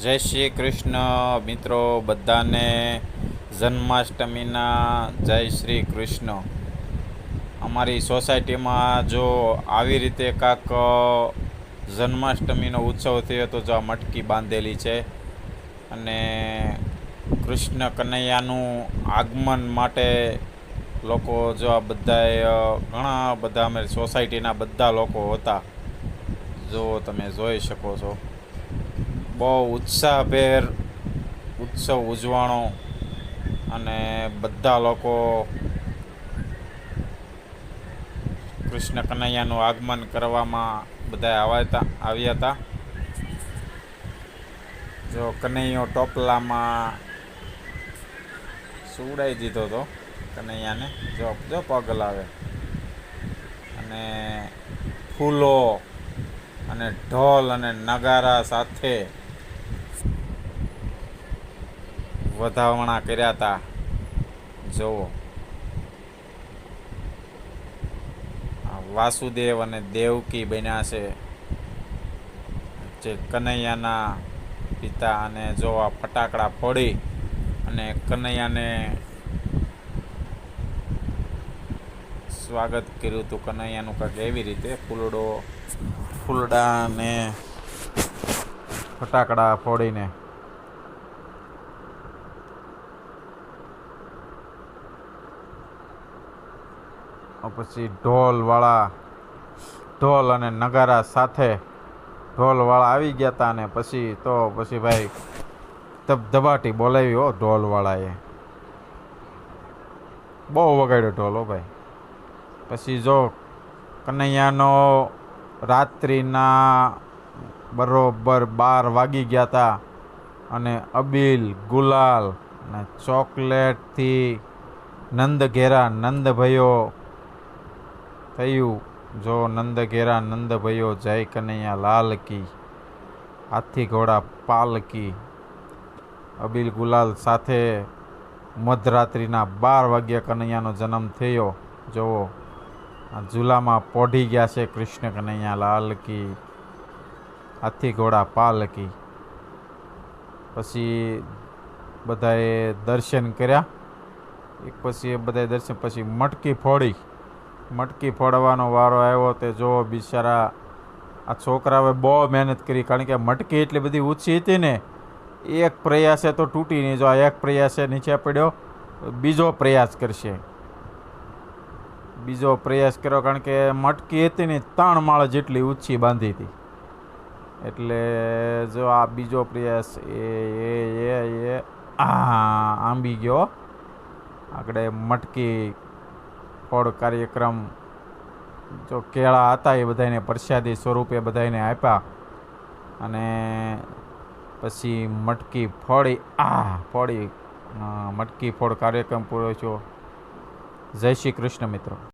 જય શ્રી કૃષ્ણ. મિત્રો, બધાને જન્માષ્ટમીના જય શ્રી કૃષ્ણ. અમારી સોસાયટીમાં જો આવી રીતે કાંક જન્માષ્ટમીનો ઉત્સવ થયો તો જો આ મટકી બાંધેલી છે અને કૃષ્ણ કનૈયાનું આગમન માટે લોકો જો આ બધાએ ઘણા બધા અમે સોસાયટીના બધા લોકો હતા. જો તમે જોઈ શકો છો. બહુ ઉત્સાહભેર ઉત્સવ ઉજવાણો અને બધા લોકો કૃષ્ણ કનૈયાનું આગમન કરવામાં બધા આવ્યા આવ્યા હતા જો કનૈયો ટોપલામાં સુવડાવી દીધો હતો કનૈયાને, જો જો પગ લાવે. અને ફૂલો અને ઢોલ અને નગારા સાથે વધાવણા કર્યા હતા જુઓ. વાસુદેવ અને દેવકી બન્યા છે. જે કનૈયાના પિતા અને જો આ ફટાકડા ફોડી અને કનૈયાને સ્વાગત કર્યું હતું કનૈયાનું કાંઈક એવી રીતે ફૂલડો ફૂલડા અને ફટાકડા ફોડીને. પછી ઢોલવાળા, ઢોલ અને નગારા સાથે ઢોલવાળા આવી ગયા હતા ને પછી તો પછી ભાઈ ધબધબાટી બોલાવી હો ઢોલવાળાએ. બહુ વગાડ્યો ઢોલ ભાઈ. પછી જો કનૈયાનો રાત્રિના બરોબર બાર વાગી ગયા હતા અને અબીલ, ગુલાલ અને ચોકલેટથી નંદ ઘેરા નંદ ભયો થયું? જો નંદ ઘેરા નંદ ભયો જય કનૈયા લાલ કી, હાથી ઘોડા પાલકી અબીલ ગુલાલ સાથે મધરાત્રિના બાર વાગ્યા કનૈયાનો જન્મ થયો. જુઓ, આ ઝૂલામાં પોઢી ગયા છે કૃષ્ણ કનૈયા લાલ કી, હાથી ઘોડા પાલકી પછી બધાએ દર્શન કર્યા. એક પછી એ બધાએ દર્શન, પછી મટકી ફોડી. મટકી ફોડવાનો વારો આવ્યો તે જો બિચારા. આ છોકરાઓએ બહુ મહેનત કરી, કારણ કે મટકી એટલી બધી ઊંચી હતી ને, એક પ્રયાસે તો તૂટી નહીં જો આ એક પ્રયાસે નીચે પડ્યો, બીજો પ્રયાસ કરશે. બીજો પ્રયાસ કર્યો કારણ કે મટકી હતી ને, ત્રણ માળ જેટલી ઊંચી બાંધી હતી. એટલે જો આ બીજો પ્રયાસ, એ એ એ એ, આ આંબી ગયો. આગળ મટકી ફોડ કાર્યક્રમ. જો કેળા હતા એ બધાને પ્રસાદી સ્વરૂપે બધાને આપ્યા. અને પછી મટકી ફળી આ ફળી મટકી ફોડ કાર્યક્રમ પૂરો થયો. જય શ્રી કૃષ્ણ મિત્રો.